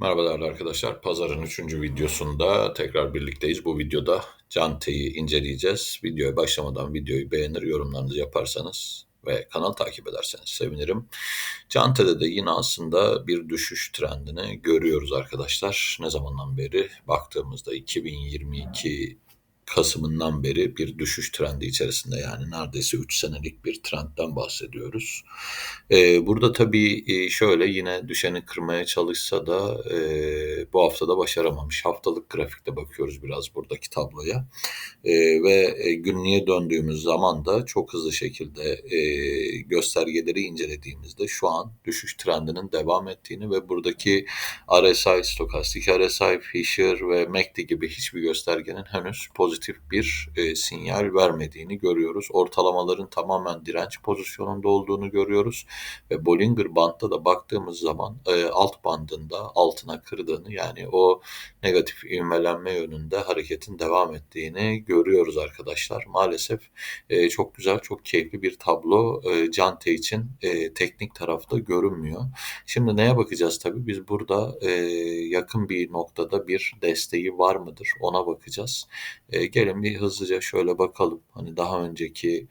Merhaba değerli arkadaşlar. Pazarın üçüncü videosunda tekrar birlikteyiz. Bu videoda Cante'yi inceleyeceğiz. Videoya başlamadan videoyu beğenir, yorumlarınızı yaparsanız ve kanal takip ederseniz sevinirim. Cante'de de yine aslında bir düşüş trendini görüyoruz arkadaşlar. Ne zamandan beri baktığımızda 2022 Kasım'ından beri bir düşüş trendi içerisinde yani neredeyse 3 senelik bir trendten bahsediyoruz. Ee, burada tabii e, şöyle yine düşeni kırmaya çalışsa da e, bu hafta da başaramamış. Haftalık grafikte bakıyoruz biraz buradaki tabloya. E, ve e, günlüğe döndüğümüz zaman da çok hızlı şekilde e, göstergeleri incelediğimizde şu an düşüş trendinin devam ettiğini ve buradaki RSI, stokastik RSI, Fisher ve MACD gibi hiçbir göstergenin henüz pozitif bir e, sinyal vermediğini görüyoruz. Ortalamaların tamamen direnç pozisyonunda olduğunu görüyoruz ve Bollinger Band'da da baktığımız zaman e, alt bandında altına kırdığını yani o negatif ivmelenme yönünde hareketin devam ettiğini görüyoruz arkadaşlar. Maalesef e, çok güzel, çok keyifli bir tablo e, Cante için e, teknik tarafta görünmüyor. Şimdi neye bakacağız tabii? Biz burada e, yakın bir noktada bir desteği var mıdır? Ona bakacağız. E, gelin bir hızlıca şöyle bakalım. Hani daha önceki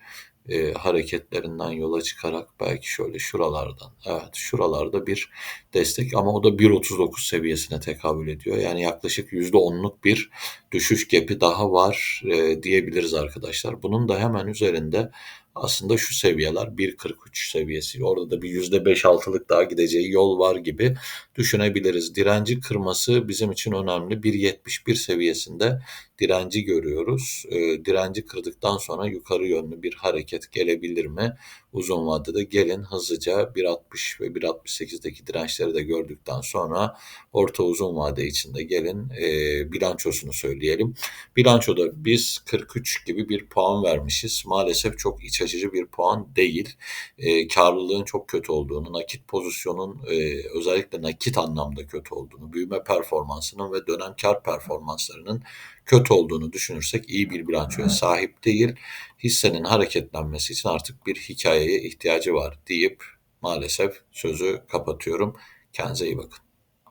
e, hareketlerinden yola çıkarak belki şöyle şuralardan evet şuralarda bir destek ama o da 1.39 seviyesine tekabül ediyor. Yani yaklaşık %10'luk bir düşüş gepi daha var e, diyebiliriz arkadaşlar. Bunun da hemen üzerinde aslında şu seviyeler 1.43 seviyesi. Orada da bir %5-6'lık daha gideceği yol var gibi düşünebiliriz. Direnci kırması bizim için önemli. 1.71 seviyesinde direnci görüyoruz. E, direnci kırdıktan sonra yukarı yönlü bir hareket gelebilir mi? Uzun vadede gelin hızlıca 1.60 ve 1.68'deki dirençleri de gördükten sonra orta uzun vade içinde gelin e, bilançosunu söyleyelim. Bilançoda biz 43 gibi bir puan vermişiz. Maalesef çok iç açıcı bir puan değil. E, karlılığın çok kötü olduğunu, nakit pozisyonun e, özellikle nakit anlamda kötü olduğunu, büyüme performansının ve dönem kar performanslarının kötü olduğunu düşünürsek iyi bir bilançoya sahip değil. Hissenin hareketlenmesi için artık bir hikayeye ihtiyacı var deyip maalesef sözü kapatıyorum. Kendinize iyi bakın.